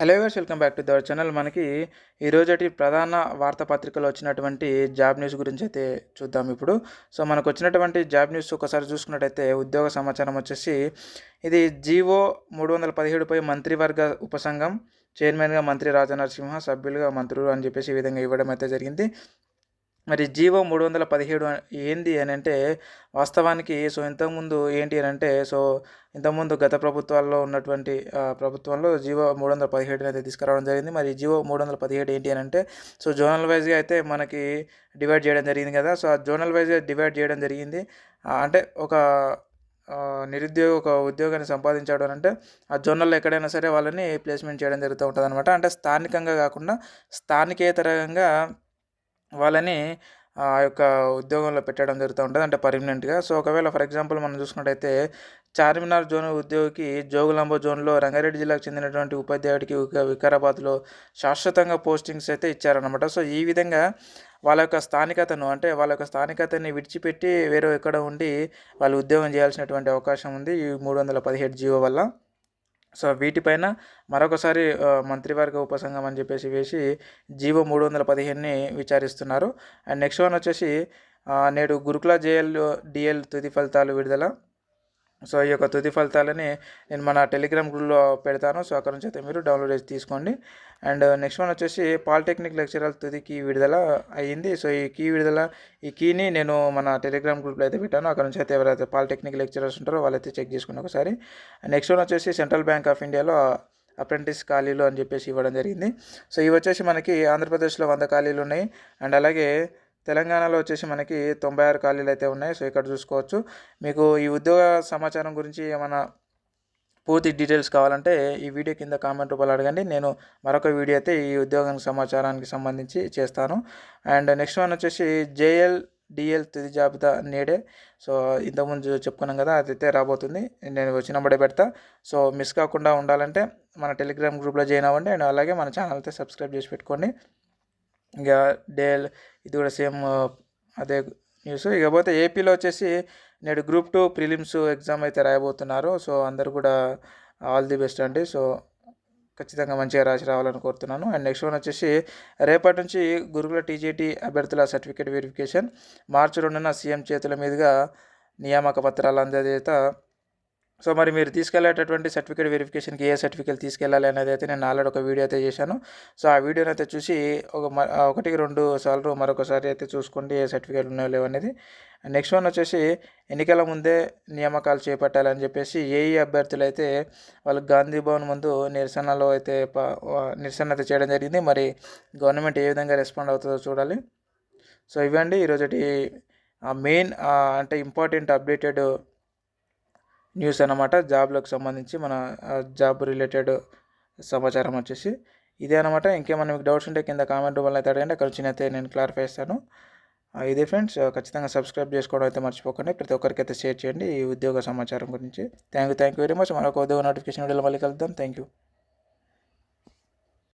Hello viewers welcome back to our channel మనకి ఈరోజటి ప్రధాన వార్తాపత్రికలో వచ్చినటువంటి జాబ్ న్యూస్ గురించి అయితే చూద్దాం ఇప్పుడు. సో మనకు వచ్చినటువంటి జాబ్ న్యూస్ ఒకసారి చూసుకున్నట్టయితే ఉద్యోగ సమాచారం వచ్చేసి ఇది జీవో మూడు వందల పదిహేడుపై మంత్రివర్గ ఉపసంఘం చైర్మన్గా మంత్రి రాజనరసింహ సభ్యులుగా మంత్రులు అని చెప్పేసి ఈ విధంగా ఇవ్వడం అయితే జరిగింది. మరి జీవో మూడు వందల పదిహేడు ఏంది అని అంటే వాస్తవానికి సో ఇంతకుముందు ఏంటి అని అంటే సో ఇంతకుముందు గత ప్రభుత్వాల్లో ఉన్నటువంటి ప్రభుత్వంలో జీవో మూడు వందల పదిహేడు అయితే తీసుకురావడం జరిగింది. మరి జీవో మూడు వందల పదిహేడు ఏంటి అని అంటే సో జోనల్ వైజ్గా అయితే మనకి డివైడ్ చేయడం జరిగింది కదా. సో ఆ జోనల్ వైజ్గా డివైడ్ చేయడం జరిగింది. అంటే ఒక నిరుద్యోగ ఒక ఉద్యోగాన్ని సంపాదించాడు అని అంటే ఆ జోనల్లో ఎక్కడైనా సరే వాళ్ళని ప్లేస్మెంట్ చేయడం జరుగుతూ ఉంటుంది అనమాట అంటే స్థానికంగా కాకుండా స్థానికేతరంగా వాళ్ళని ఆ యొక్క ఉద్యోగంలో పెట్టడం జరుగుతూ ఉంటుంది. అంటే పర్మనెంట్గా సో ఒకవేళ ఫర్ ఎగ్జాంపుల్ మనం చూసుకున్నట్టయితే చార్మినార్ జోన్ ఉద్యోగికి జోగులాంబ జోన్లో రంగారెడ్డి జిల్లాకు చెందినటువంటి ఉపాధ్యాయుడికి వికారాబాద్లో శాశ్వతంగా పోస్టింగ్స్ అయితే ఇచ్చారనమాట సో ఈ విధంగా వాళ్ళ యొక్క స్థానికతను అంటే వాళ్ళ యొక్క స్థానికతని విడిచిపెట్టి వేరే ఎక్కడ ఉండి వాళ్ళు ఉద్యోగం చేయాల్సినటువంటి అవకాశం ఉంది ఈ మూడు వందల పదిహేడు జీవో వల్ల. సో వీటిపైన మరొకసారి మంత్రివర్గ ఉపసంఘం అని చెప్పేసి వేసి జీవో మూడు వందల పదిహేనుని విచారిస్తున్నారు. అండ్ నెక్స్ట్ వన్ వచ్చేసి నేడు గురుకుల జేఎల్ డిఎల్ తుది ఫలితాలు విడుదల సో ఈ యొక్క తుది ఫలితాలని నేను మన టెలిగ్రామ్ గ్రూప్లో పెడతాను. సో అక్కడ నుంచి అయితే మీరు డౌన్లోడ్ చేసి తీసుకోండి. అండ్ నెక్స్ట్ వన్ వచ్చేసి పాలిటెక్నిక్ లెక్చరర్ తుది కీ విడుదల అయ్యింది. సో ఈ కీ విడుదల ఈ కీని నేను మన టెలిగ్రామ్ గ్రూప్లో అయితే పెట్టాను. అక్కడ నుంచి అయితే ఎవరైతే పాలిటెక్నిక్ లెక్చరర్స్ ఉంటారో వాళ్ళైతే చెక్ చేసుకుని ఒకసారి. నెక్స్ట్ వన్ వచ్చేసి సెంట్రల్ బ్యాంక్ ఆఫ్ ఇండియాలో అప్రెంటిస్ ఖాళీలు అని చెప్పేసి ఇవ్వడం జరిగింది. సో ఇవి వచ్చేసి మనకి ఆంధ్రప్రదేశ్లో వంద ఖాళీలు ఉన్నాయి. అండ్ అలాగే తెలంగాణలో వచ్చేసి మనకి తొంభై ఆరు ఖాళీలు అయితే ఉన్నాయి. సో ఇక్కడ చూసుకోవచ్చు. మీకు ఈ ఉద్యోగ సమాచారం గురించి ఏమైనా పూర్తి డీటెయిల్స్ కావాలంటే ఈ వీడియో కింద కామెంట్ రూపాయలు అడగండి. నేను మరొక వీడియో అయితే ఈ ఉద్యోగానికి సమాచారానికి సంబంధించి చేస్తాను. అండ్ నెక్స్ట్ వన్ వచ్చేసి జేఎల్ డిఎల్ తుది జాబితా నేడే. సో ఇంతకుముందు చెప్పుకున్నాం కదా అదైతే రాబోతుంది. నేను వచ్చినప్పుడే పెడతా. సో మిస్ కాకుండా ఉండాలంటే మన టెలిగ్రామ్ గ్రూప్లో జాయిన్ అవ్వండి. అండ్ అలాగే మన ఛానల్ అయితే సబ్స్క్రైబ్ చేసి పెట్టుకోండి. ఇంకా డేల్ ఇది కూడా సేమ్ అదే న్యూస్ ఇకపోతే ఏపీలో వచ్చేసి నేడు గ్రూప్ టూ ప్రిలిమ్స్ ఎగ్జామ్ అయితే రాయబోతున్నారు. సో అందరు కూడా ఆల్ ది బెస్ట్ అండి. సో ఖచ్చితంగా మంచిగా రాసి రావాలని కోరుతున్నాను. అండ్ నెక్స్ట్ వన్ వచ్చేసి రేపటి నుంచి గురుకుల టీజీటీ అభ్యర్థుల సర్టిఫికేట్ వెరిఫికేషన్ మార్చి రెండున సీఎం చేతుల మీదుగా నియామక పత్రాలు అందజేత సో మరి మీరు తీసుకెళ్ళేటటువంటి సర్టిఫికేట్ వెరిఫికేషన్కి ఏ సర్టిఫికేట్ తీసుకెళ్ళాలి అనేది అయితే నేను ఆల్రెడీ ఒక వీడియో అయితే చేశాను. సో ఆ వీడియోని అయితే చూసి ఒక ఒకటికి రెండు సార్లు మరొకసారి అయితే చూసుకోండి ఏ సర్టిఫికేట్ ఉన్నాయో లేవు అనేది. నెక్స్ట్ వన్ వచ్చేసి ఎన్నికల ముందే నియామకాలు చేపట్టాలని చెప్పేసి ఏఈ అభ్యర్థులు అయితే వాళ్ళు గాంధీ భవన్ ముందు నిరసనలో అయితే ప- నిరసన అయితే చేయడం జరిగింది. మరి గవర్నమెంట్ ఏ విధంగా రెస్పాండ్ అవుతుందో చూడాలి. సో ఇవ్వండి. ఈరోజు మెయిన్ అంటే ఇంపార్టెంట్ అప్డేటెడ్ న్యూస్ అన్నమాట. జాబ్లకు సంబంధించి మన జాబ్ రిలేటెడ్ సమాచారం వచ్చేసి ఇదే అనమాట ఇంకేమైనా మీకు డౌట్స్ ఉంటే కింద కామెంట్ రూపంలో అయితే అడగండి. అక్కడ వచ్చిన అయితే నేను క్లారిఫై చేస్తాను. ఇదే ఫ్రెండ్స్. ఖచ్చితంగా సబ్స్క్రైబ్ చేసుకోవడం అయితే మర్చిపోకండి. ప్రతి ఒక్కరికి అయితే షేర్ చేయండి ఈ ఉద్యోగ సమాచారం గురించి. Thank you thank you very much. మరొక ఉద్యోగ నోటిఫికేషన్ వీడియోలో మళ్ళీ కలుద్దాం. Thank you.